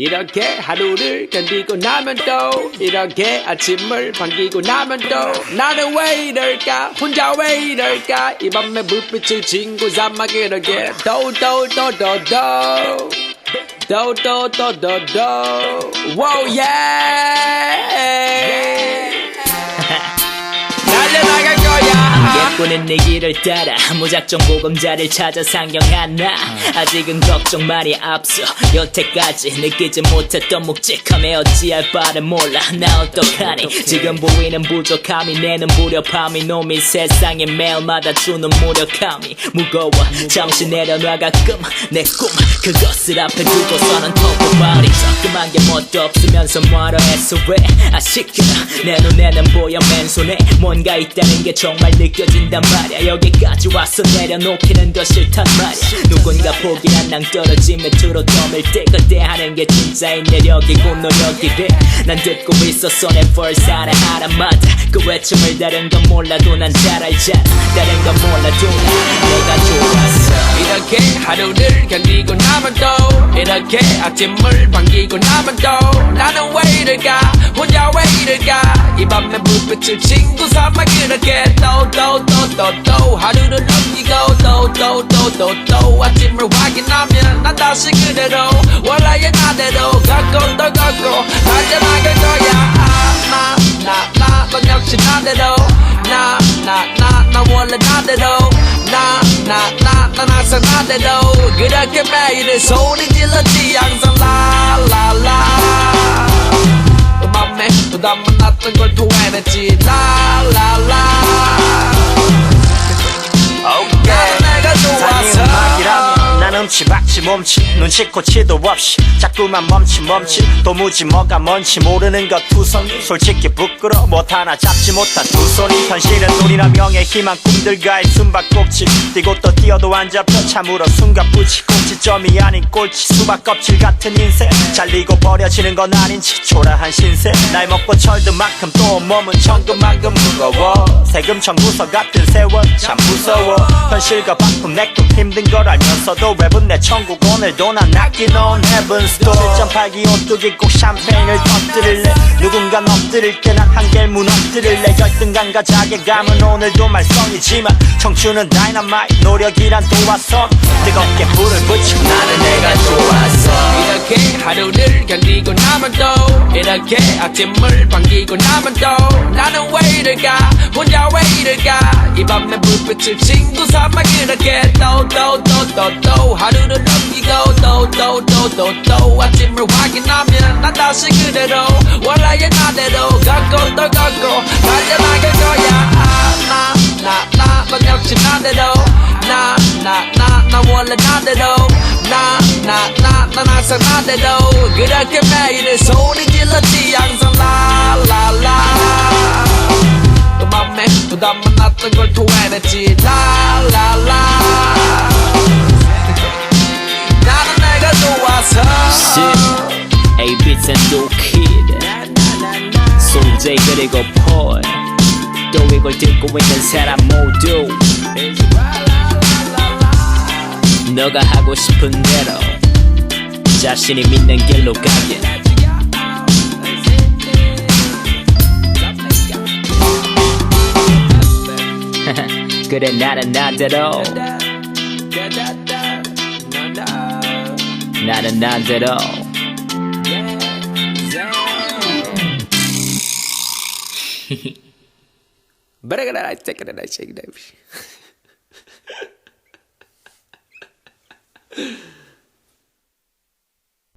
이렇게 하루를 견디고 나면 또 이렇게 아침을 반기고 나면 또. 나는 왜 이럴까? 혼자 왜 이럴까? 이 밤에 불빛을 친구 삼아 그러게 도도도도도 도도도도도 wow yeah! 날려나갈 거 야 예쁘는 내 길을 따라 무작정 보금자를 찾아 상경한 나? 아직은 걱정 많이 앞서 여태까지 느끼지 못했던 묵직함에 어찌할 바를 몰라. 나 어떡하니? 지금 보이는 부족함이 내는 무력함이 놈이 세상에 매일마다 주는 무력함이 무거워. 정신 내려놔 가끔 내 꿈 그것을 앞에 두고서는 터보바리 조그만 게 뭣도 없으면서 뭐로 해서 왜? 아쉽게 내 눈에는 보여 맨손에 뭔가 있다는 게 정말 느껴진 단 말이야. 여기까지 와서 내려놓기는 더 싫단 말이야. 누군가 포기한 낭떨어짐에 주로 덤을 때 그때 하는 게 진짜인 내력이고 노력이래 난 듣고 있었어. 내 벌써 하나 하나마다 그 외침을 다른 건 몰라도 난 잘 알잖아. 다른 건 몰라도 난 내가 좋았어. 이렇게 하루를 견디고 나면 또 이렇게 아침을 반기고 나면 또 나는 왜 이럴까? 혼자 왜 이럴까? 이 밤에 불빛을 친구 삼아 그렇게 또또또 또또 하루를 넘기고 또또또또또 아침을 확인하면 난 다시 그대로 원래의 나대로 걷고 또 걷고 달려나갈 거야. 나나나넌 역시 나대로. 나나나나 원래 나대로. 나나나난 항상 나대로. 그렇게 매일을 소리 질렀지 항상 라라라. 맘에 부담 많았던 걸 토해냈지. 라라라 음치 박치 몸치 눈치코치도 없이 자꾸만 멈치 멈치 도무지 뭐가 뭔지 모르는 것 투성이 솔직히 부끄러 못 하나 잡지 못한 두 손이 현실은 우리나 명예 희망 꿈들과의 숨바꼭질. 뛰고 또 뛰어도 안 잡혀 참으로 숨가쁘지. 꼭지점이 아닌 꼴찌. 수박 껍질 같은 인생. 잘리고 버려지는 건 아닌지 초라한 신세. 날 먹고 철든 만큼 또 몸은 천금만큼 무거워. 세금 청구서 같은 세월 참 무서워. 현실과 바꿈 내꿈 힘든 걸 알면서도 랩은 내 천국 오늘도 난 낚이놓은 헤븐스 도 7.8기 오뚜기 꼭 샴페인을 터뜨릴래. 누군가 엎드릴 때 난 한결 무너뜨릴래. 열등감과 자괴감은 오늘도 말썽이지만 청춘은 다이너마이트 노력이란 도화선 뜨겁게 불을 붙이고 나는 내가 좋았어 이렇게 하루를 견디고 나면 또 이렇게 아침을 반기고 나면 또. 나는 왜 이럴까? 혼자 왜 이럴까? 이 밤에 불빛을 친구 삼아 그렇게 또또 또또또 하루를 넘기고 또 또 또 또 또 아침을 확인하면 난 다시 그대로 원래의 나대로 걷고 또 걷고 달려나갈 거야. 나나나넌 역시 나대로. 나 나 나. 나 원래 나대로. 나 나 나. 난 항상 나대로. 그렇게 매일을 소리 질렀지 항상. 라라라. 그 맘에 부담 많았던 걸 토해냈지. 라라라 Do Kid. 송재 그리고 폴 또 이걸 듣고 있는 사람 모두. 너가 하고 싶은 대로 자신이 믿는 길로 가길. 그래 나는 나대로. 나는 나대로 Bana kadar açacak kadar açacak demiş.